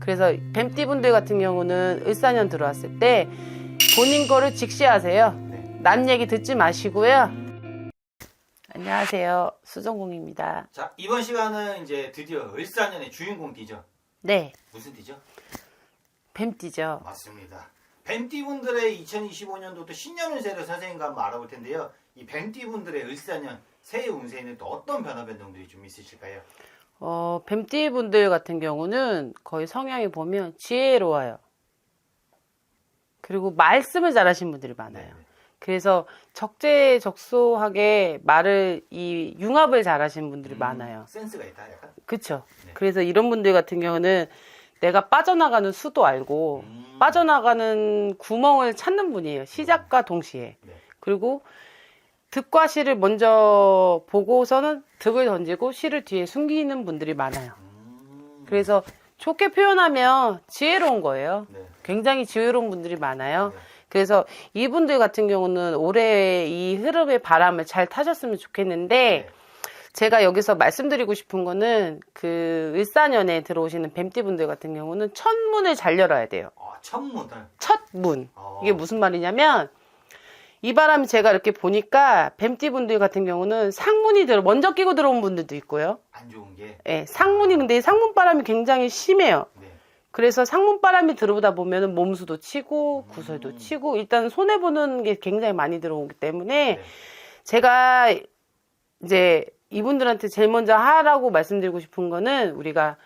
그래서 뱀띠분들 같은 경우는 을사년 들어왔을 때 본인 거를 직시하세요. 네. 남 얘기 듣지 마시고요. 안녕하세요. 수정공입니다. 자, 이번 시간은 이제 드디어 을사년의 주인공 띠죠. 네, 무슨 띠죠? 뱀띠죠. 맞습니다. 뱀띠분들의 2025년도 또 신년 운세를 선생님과 한번 알아볼 텐데요. 이 뱀띠분들의 을사년 새해 운세에는 또 어떤 변화 변동들이 좀 있으실까요? 어, 뱀띠 분들 같은 경우는 거의 성향이 보면 지혜로워요. 그리고 말씀을 잘하시는 분들이 많아요. 네. 그래서 적재적소하게 말을 이 융합을 잘하시는 분들이 음, 많아요. 센스가 있다, 약간. 그쵸? 네. 그래서 이런 분들 같은 경우는 내가 빠져나가는 수도 알고 음. 빠져나가는 구멍을 찾는 분이에요. 시작과 동시에. 네. 그리고 득과 시를 먼저 보고서는 득을 던지고 시를 뒤에 숨기는 분들이 많아요. 음. 그래서 좋게 표현하면 지혜로운 거예요. 네. 굉장히 지혜로운 분들이 많아요. 네. 그래서 이분들 같은 경우는 올해 이 흐름의 바람을 잘 타셨으면 좋겠는데 네. 제가 여기서 말씀드리고 싶은 거는 그 을사년에 들어오시는 뱀띠 분들 같은 경우는 첫 문을 잘 열어야 돼요. 아. 첫 문. 어. 이게 무슨 말이냐면 이 바람이 제가 이렇게 보니까 뱀띠 분들 같은 경우는 상문이 들어 먼저 끼고 들어온 분들도 있고요. 안 좋은 게. 예, 상문이 근데 상문 바람이 굉장히 심해요. 네. 그래서 상문 바람이 들어오다 보면은 몸수도 치고 음. 구설도 치고 일단 손해 보는 게 굉장히 많이 들어오기 때문에 네. 제가 이제 이분들한테 제일 먼저 하라고 말씀드리고 싶은 거는 우리가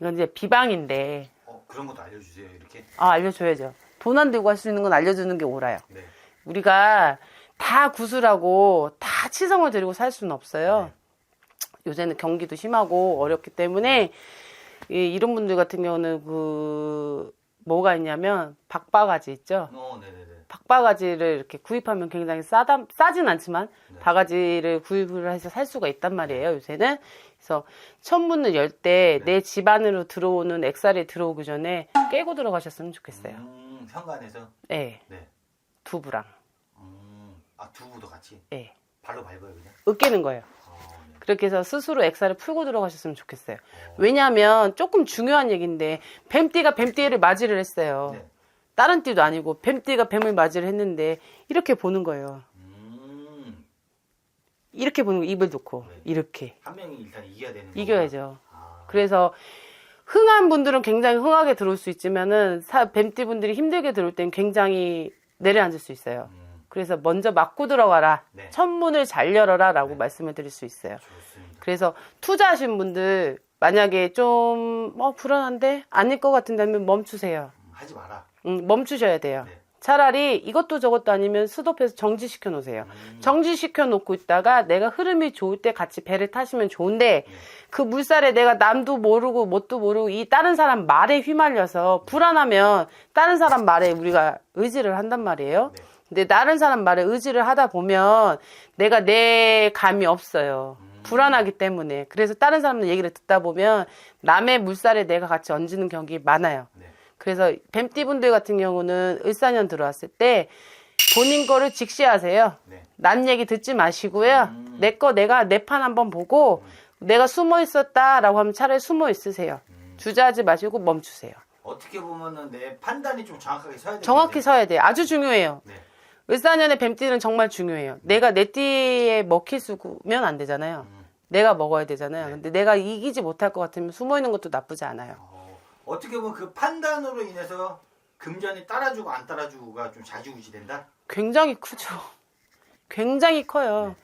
이건 이제 비방인데 어, 그런 것도 알려주세요, 이렇게. 아 알려줘야죠. 돈 안 들고 할 수 있는 건 알려주는 게 옳아요. 네. 우리가 다 구슬하고 다 치성을 들이고 살 수는 없어요. 요새는 경기도 심하고 어렵기 때문에 이, 이런 분들 같은 경우는 그 뭐가 있냐면 박바가지 있죠. 어, 네네네. 박바가지를 이렇게 구입하면 굉장히 싸다 싸진 않지만 네. 바가지를 구입을 해서 살 수가 있단 말이에요 요새는 그래서 천문을 열 때내 네. 집 안으로 들어오는 액살이 들어오기 전에 깨고 들어가셨으면 좋겠어요. 음, 현관에서. 네, 네. 두부랑 음, 아, 두부도 같이. 네, 발로 밟아요, 그냥. 으깨는 거예요. 어, 네. 그렇게 해서 스스로 액살을 풀고 들어가셨으면 좋겠어요. 왜냐하면 조금 중요한 얘기인데 뱀띠가 뱀띠를 맞이를 했어요. 네. 다른 띠도 아니고 뱀띠가 뱀을 맞이를 했는데 이렇게 보는 거예요. 음, 이렇게 보는 거 입을 놓고 네. 이렇게 한 명이 일단 이겨야 되는 거구나. 이겨야죠. 아, 그래서 흥한 분들은 굉장히 흥하게 들어올 수 있지만은 사- 뱀띠 분들이 힘들게 들어올 때는 굉장히 내려앉을 수 있어요. 음, 그래서 먼저 맞고 들어가라. 네. 천문을 잘 열어라 라고 네. 말씀을 드릴 수 있어요. 좋습니다. 그래서 투자하신 분들 만약에 좀 어, 불안한데 아닐 것 같은다면 멈추세요. 음, 하지 마라. 음, 멈추셔야 돼요. 네. 차라리 이것도 저것도 아니면 스톱해서 정지시켜 놓으세요. 음, 정지시켜 놓고 있다가 내가 흐름이 좋을 때 같이 배를 타시면 좋은데 네. 그 물살에 내가 남도 모르고 뭣도 모르고 이 다른 사람 말에 휘말려서 불안하면 다른 사람 말에 우리가 의지를 한단 말이에요. 네. 근데 다른 사람 말에 의지를 하다 보면 내가 내 감이 없어요. 음. 불안하기 때문에. 그래서 다른 사람들 얘기를 듣다 보면 남의 물살에 내가 같이 얹는 경기 많아요. 네. 그래서 뱀띠분들 같은 경우는 을사년 들어왔을 때 본인 거를 직시하세요. 네. 남 얘기 듣지 마시고요. 음. 내거 내가 내 판 한번 보고 내가 숨어 있었다라고 하면 차라리 숨어 있으세요. 음, 주저하지 마시고 멈추세요. 어떻게 보면은 내 판단이 좀 정확하게 서야 돼. 정확히 서야 돼요. 아주 중요해요. 네. 을사년의 뱀띠는 정말 중요해요. 내가 내 띠에 먹힐 수면 안 되잖아요. 음, 내가 먹어야 되잖아요. 네. 근데 내가 이기지 못할 것 같으면 숨어 있는 것도 나쁘지 않아요. 어, 어떻게 보면 그 판단으로 인해서 금전이 따라주고 안 따라주고가 좀 좌지우지된다. 굉장히 크죠. 굉장히 커요.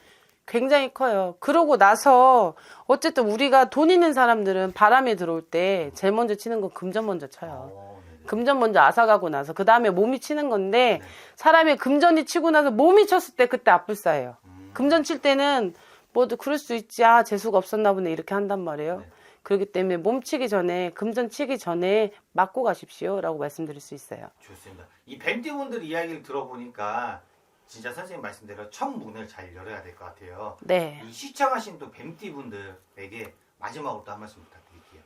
굉장히 커요. 그러고 나서 어쨌든 우리가 돈 있는 사람들은 바람이 들어올 때 제일 먼저 치는 건 금전 먼저 쳐요. 어. 금전 먼저 아사가고 나서 그 다음에 몸이 치는 건데 네. 사람이 금전이 치고 나서 몸이 쳤을 때 그때 아플싸예요. 음, 금전 칠 때는 뭐도 그럴 수 있지 아 재수가 없었나 보네 이렇게 한단 말이에요. 네. 그렇기 때문에 몸 치기 전에 금전 치기 전에 맞고 가십시오라고 말씀드릴 수 있어요. 좋습니다. 이 뱀띠분들 이야기를 들어보니까 진짜 선생님 말씀대로 첫 문을 잘 열어야 될 것 같아요. 네. 이 시청하신 또 뱀띠분들에게 마지막으로 또 한 말씀 부탁드릴게요.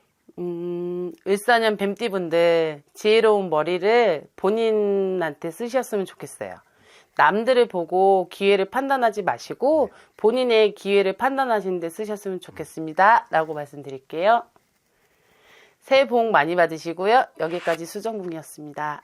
음, 을사년 뱀띠분들 지혜로운 머리를 본인한테 쓰셨으면 좋겠어요. 남들을 보고 기회를 판단하지 마시고 본인의 기회를 판단하시는 데 쓰셨으면 좋겠습니다. 라고 말씀드릴게요. 새해 복 많이 받으시고요. 여기까지 수정궁이었습니다.